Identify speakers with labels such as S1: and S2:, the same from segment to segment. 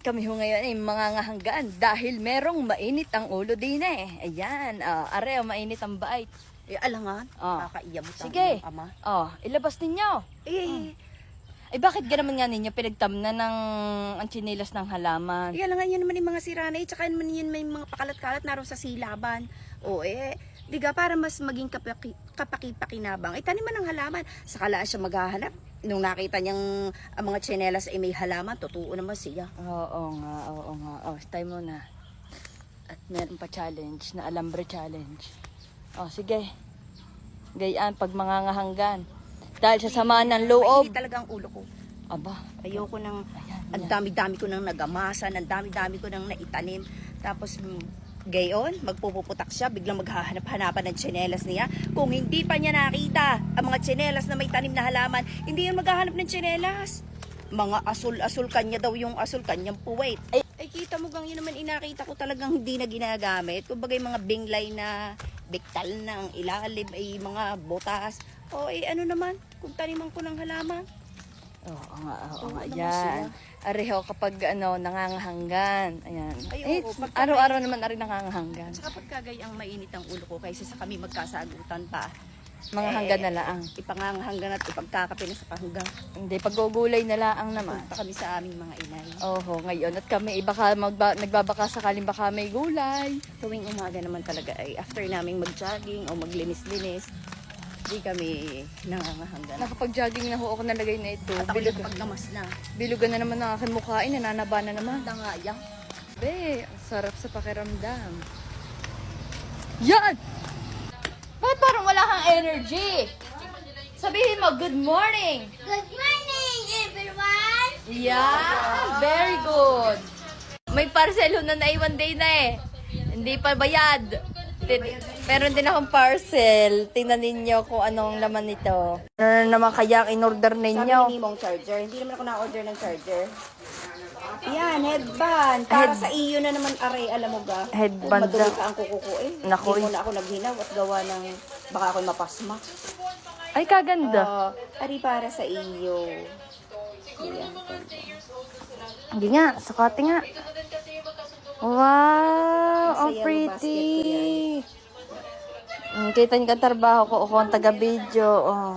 S1: Kami ho ngayon ay mga ngahanggaan dahil merong mainit ang ulo din eh. Ayan, oh, are, oh, mainit ang bait.
S2: Eh, alangan.
S1: Ah.
S2: Kakaiyamot ang
S1: Sige.
S2: iyong ama.
S1: Oh, ilabas ninyo.
S2: Eh,
S1: Ay bakit ganaman nga ninyo pinagtamna ng ang chinilas ng halaman?
S2: eh, alangan yan naman yung mga siranay. Tsaka naman yan may mga pakalat-kalat naroon sa silaban. O eh, diga para mas maging kapaki, kapaki-pakinabang. Eh, taniman ng halaman. Sakala siya maghahanap. Nung nakita niyang ang mga tsinelas ay may halaman, totoo naman siya.
S1: Oo nga, oo nga. Oh, stay muna. At meron pa challenge na alambre challenge. Oh, sige. Gayaan pag mga ngahanggan. Dahil sa sama ng loob.
S2: Mainit talaga ang ulo ko.
S1: Aba,
S2: Ayoko nang, ang dami-dami ko nang nagamasan, ang dami-dami ko nang naitanim. Tapos, mm, gayon, magpupuputak siya, biglang maghahanap-hanapan ng tsinelas niya. Kung hindi pa niya nakita ang mga tsinelas na may tanim na halaman, hindi yan maghahanap ng tsinelas. Mga asul-asul kanya daw yung asul kanyang puwet. Ay, ay kita mo gang yun naman inakita ko talagang hindi na ginagamit. Kumbaga yung mga binglay na biktal na ang ilalim ay mga botas. O eh ano naman, kung taniman ko ng halaman.
S1: Oo nga, oo nga. Yan. Areho kapag ano, nangangahanggan. Ayan.
S2: Ay,
S1: eh,
S2: pagka-
S1: araw-araw naman ari nangangahanggan.
S2: Sa kapag kagay ang mainit ang ulo ko kaysa sa kami magkasagutan pa.
S1: Mga
S2: Eh,
S1: hanggan na laang.
S2: Ipangangahanggan at ipagkakape na sa pahanggang.
S1: Hindi, pagugulay na laang naman.
S2: Punta kami sa aming mga inay.
S1: Oho, ngayon. At kami, eh, baka magba, nagbabaka sakaling baka may gulay.
S2: Tuwing umaga naman talaga ay after naming mag-jogging o maglinis-linis, di kami nangangahanggan.
S1: Nakapag-jogging na ho ako nalagay na ito.
S2: At ako
S1: Bilog,
S2: paggamas na.
S1: bilugan na naman ang aking mukhain. Nananaba na naman.
S2: Dangayang.
S1: Be, ang sarap sa pakiramdam. Yan! Bakit parang wala kang energy? Sabihin mo, good morning!
S3: Good morning, everyone!
S1: Yeah, very good. May parcel ho na naiwan day na eh. Hindi pa bayad. Tin- Meron din akong parcel. Tingnan ninyo kung anong laman nito. Ano naman kaya ang in-order
S2: Sabi
S1: ninyo?
S2: ni mong charger. Hindi naman ako na-order ng charger. Yan, headband. Para sa iyo na naman, aray, alam mo ba?
S1: Headband
S2: Kung madumi
S1: daw.
S2: ka ang kuko ko eh.
S1: Naku,
S2: Hindi mo
S1: eh.
S2: na ako naghinaw at gawa ng baka ako mapasma.
S1: Ay, kaganda.
S2: Ah, ari para sa iyo. Yan.
S1: Hindi nga, sukati nga. Wow, ang
S2: yellow
S1: pretty. Mm, Kita niyo ang trabaho ko, ako ang taga-video. Oh.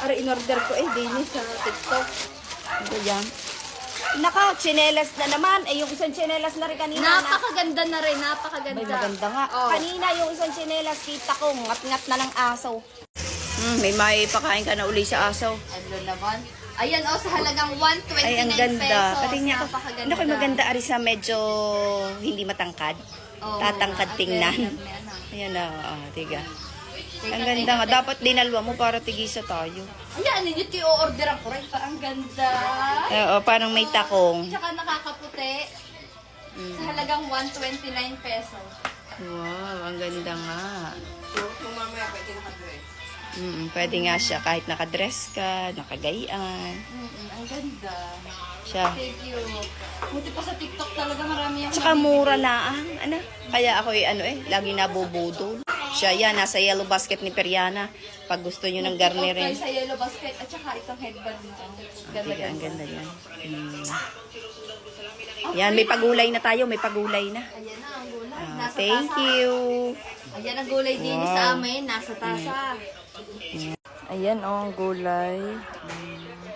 S2: Ari, in-order ko eh, din sa TikTok. Ano yan? Naka, chinelas na naman. Eh, yung isang chinelas na rin kanina. na-
S1: Napakaganda na rin, napakaganda.
S2: May maganda nga.
S1: Oh.
S2: Kanina yung isang chinelas, kita ko, ngat-ngat na lang asaw. Hmm, may may pakain ka na uli sa asaw.
S1: Ano naman? Ayan, oh, sa halagang 129
S2: Ay, ang ganda.
S1: pesos.
S2: Pati niya,
S1: Napakaganda.
S2: ano maganda, ari sa medyo hindi matangkad.
S1: Oo,
S2: Tatangkad
S1: at
S2: tingnan.
S1: ano.
S2: Ayan na, ah, tiga.
S1: Teka,
S2: Ang ganda
S1: teka,
S2: nga.
S1: teka.
S2: Dapat dinalwa mo para tigisa tayo.
S1: Ayan, yun yung i-orderan ko rin. Ang ganda.
S2: Oo, parang may takong.
S1: Tsaka nakakaputi. Sa halagang 129 pesos.
S2: Wow, ang ganda nga. Mm, pwede nga siya kahit nakadress ka, nakagayaan.
S1: Mm-mm, ang ganda.
S2: Siya.
S1: Thank you. Buti pa sa TikTok talaga marami yung
S2: Tsaka mura na ang, ano. Kaya ako ano eh, lagi nabubudol. Siya yan, nasa yellow basket ni Periana. Pag gusto nyo ng
S1: Okay,
S2: garnirin.
S1: sa yellow basket at saka itong headband nito. Ganda,
S2: Tiga, ang
S1: ganda.
S2: yan. Mm. Yan, may pagulay na tayo, may pagulay na.
S1: Ayan na ang gulay.
S2: Ah,
S1: Nasa
S2: thank
S1: tasa.
S2: you.
S1: Ayan ang gulay din
S2: Wow.
S1: sa amin. Nasa tasa. Ayan oh, ang gulay.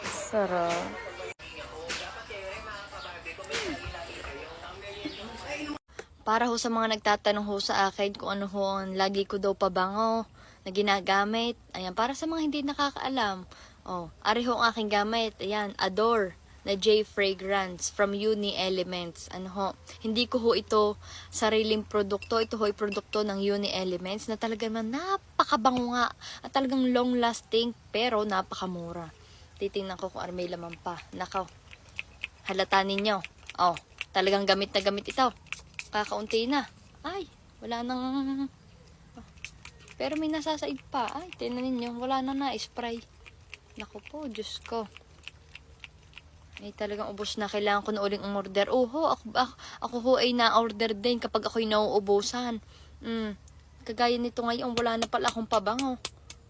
S1: Sarap. Para ho sa mga nagtatanong ho sa akin kung ano ho ang lagi ko daw pabango na ginagamit. Ayan, para sa mga hindi nakakaalam. Oh, ari ho ang aking gamit. Ayan, Adore na J Fragrance from Uni Elements. Ano ho, hindi ko ho ito sariling produkto. Ito ho ay produkto ng Uni Elements na talagang napakabango nga at talagang long lasting pero napakamura. Titingnan ko kung ano may laman pa. Nakaw, halata ninyo. Oh, talagang gamit na gamit ito. Kakaunti na. Ay, wala nang... Pero may nasasaid pa. Ay, tinan ninyo, wala na na-spray. Naku po, Diyos ko. Ay, talagang ubos na. Kailangan ko na uling umorder. Oho, ako, ako, ako ho ay na-order din kapag ako'y nauubusan. Mm. Kagaya nito ngayon, wala na pala akong pabango.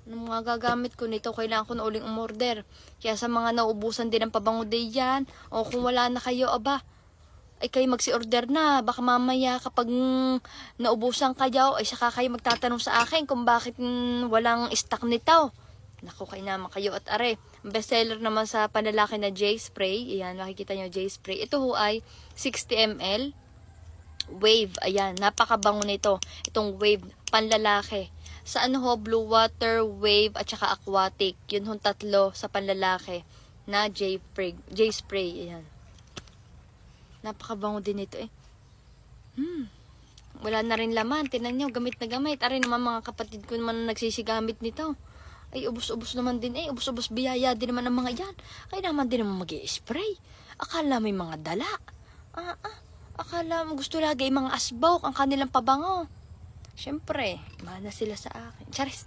S1: Nung mga gagamit ko nito, kailangan ko na uling umorder. Kaya sa mga naubusan din ng pabango day yan, o kung wala na kayo, aba, ay kayo magsi-order na. Baka mamaya kapag naubusan kayo, ay saka kayo magtatanong sa akin kung bakit walang stock nito. Naku, kayo naman kayo at are. Bestseller naman sa panlalaki na J-Spray. Ayan, makikita nyo J-Spray. Ito ho ay 60 ml. Wave. Ayan, napakabango nito. Itong wave, panlalaki. Sa ano ho, blue water, wave, at saka aquatic. Yun hong tatlo sa panlalaki na J-Spray. J-Spray. Ayan. Napakabango din ito eh. Hmm. Wala na rin laman. Tinan nyo, gamit na gamit. Aray naman mga kapatid ko naman nagsisigamit nito. Ay, ubos-ubos naman din eh. Ubos-ubos biyaya din naman ang mga yan. Kaya naman din naman mag spray Akala may mga dala. Ah, ah. Akala mo gusto lagi mga asbok ang kanilang pabango. Siyempre, mana sila sa akin. Charis,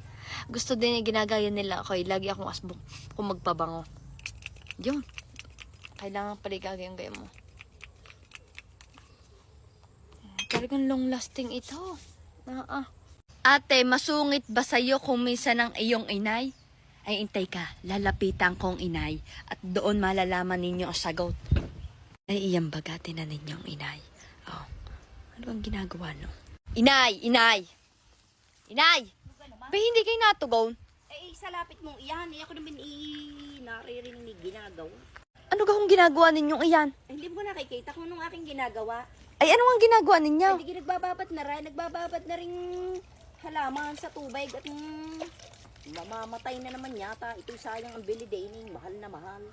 S1: gusto din yung ginagaya nila ako. eh. Lagi akong asbok kung magpabango. Yun. Kailangan pala gagawin gaya mo. Talagang long lasting ito. Ah, ah. Ate, masungit ba sa'yo kung minsan ang iyong inay? Ay, intay ka. Lalapitan kong inay. At doon malalaman ninyo ang sagot. Ay, iyang bagate na ninyong inay. Oh. Ano bang ginagawa, no? Inay! Inay! Inay! Ba, hindi kayo natugon?
S2: Eh, sa lapit mong iyan, eh, ako naman i naririnig ni ginagawa.
S1: Ano ka kung ginagawa ninyong iyan?
S2: Eh, hindi mo nakikita kung anong aking ginagawa.
S1: Ay, ano ang ginagawa ninyo?
S2: Hindi nagbababat na rin, nagbababat na rin halaman sa tubig at mm, mamamatay na naman yata. Ito sayang ang bili din, eh, mahal na mahal.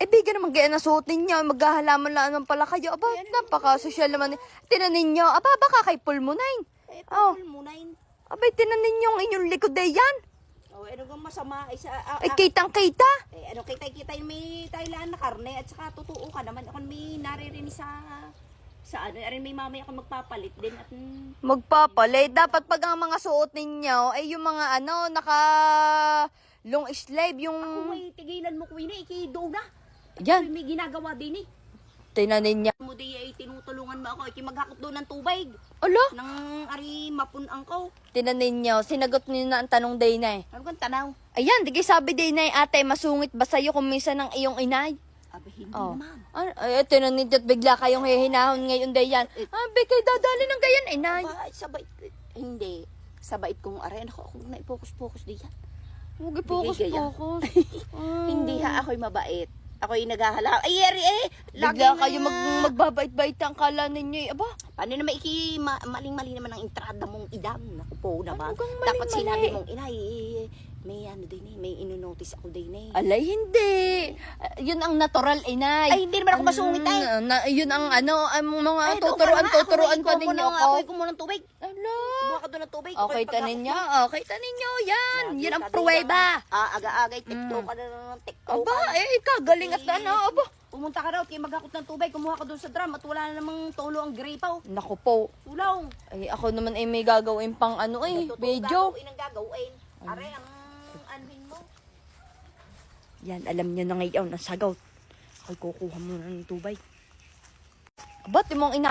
S1: Eh, bigyan naman kaya nasuot ninyo. Maghahalaman lang naman pala kayo. Aba, napaka-social naman. Tinan ninyo. Aba, baka kay pulmonain.
S2: Eh,
S1: Oh.
S2: pagkul mo na yun.
S1: Abay, tinan ninyo ang inyong likod ay yan.
S2: Oh, ano kang masama? Ay, sa, ah,
S1: Ay,
S2: ah,
S1: kitang-kita.
S2: eh, ano, kita-kita yung may Thailand na karne at saka totoo ka naman. Ako may naririnig sa sa ano, rin may mamaya ako magpapalit din at mm,
S1: Magpapalit. Dapat pag ang mga suot ninyo ay yung mga ano, naka long sleeve, yung...
S2: ako may tigilan mo kuwi na, ikido na.
S1: Yan.
S2: May ginagawa din eh.
S1: Tinan ninyo.
S2: Mo di ay tinutulungan mo ako, iki maghakot doon ng tubig.
S1: Alo,
S2: Nang ari mapunang ko.
S1: tinan ninyo. Sinagot niyo na ang tanong day na eh.
S2: Ano kang tanaw?
S1: Ayan, di sabi day na eh, ate, masungit ba sa'yo kung minsan ang iyong inay?
S2: Abi, hindi
S1: Oh.
S2: naman.
S1: Ano, ay, tinan ninyo at bigla kayong hihinahon ngayon day yan. Abi, kayo dadali ng gayan, inay.
S2: Ba, sabay, hindi. Sabait kong aray. Ako, ako na i-focus-focus di yan.
S1: Huwag i-focus-focus. Ah.
S2: Hindi ha, ako'y mabait. Ako'y naghahala. Ay, eri eh!
S1: Bigla
S2: na-
S1: kayo mag, magbabait-bait ang kala ninyo eh. Aba,
S2: Paano naman iki, ma- maling-mali naman ang entrada mong idam. Naku po naman.
S1: Ano kang
S2: Dapat
S1: maling-mali?
S2: sinabi mong, inay, eh, may ano din eh, may inonotice ako din eh.
S1: alay hindi. Ah, yun ang natural, inay.
S2: Ay, hindi naman ako masungit ay.
S1: Na, yun ang ano, ang mga
S2: Ay, doon ka
S1: tuturuan,
S2: na,
S1: tuturuan
S2: ako'y
S1: pa
S2: ikuha mo
S1: ninyo
S2: ng-
S1: ako.
S2: Ako'y kumuha ng tubig.
S1: Ala.
S2: Doon ng tubig.
S1: Okay, tanin
S2: mo.
S1: Okay, tanin nyo. Yan. Yan ang pruweba.
S2: Ah, aga-agay, tiktok ka na ng tiktok.
S1: Aba, eh, kagaling at ano. Aba.
S2: Pumunta ka raw, kaya maghakot ng tubig, kumuha ka doon sa drum at wala na namang tulo ang gripaw.
S1: Naku po.
S2: Tulong.
S1: Ay, ako naman ay may gagawin pang ano eh, video.
S2: gagawin ang gagawin. Are, ang anhin mo.
S1: Yan, alam nyo na ngayon ang sagot. Ako'y kukuha muna ng tubay. Aba, timong ina.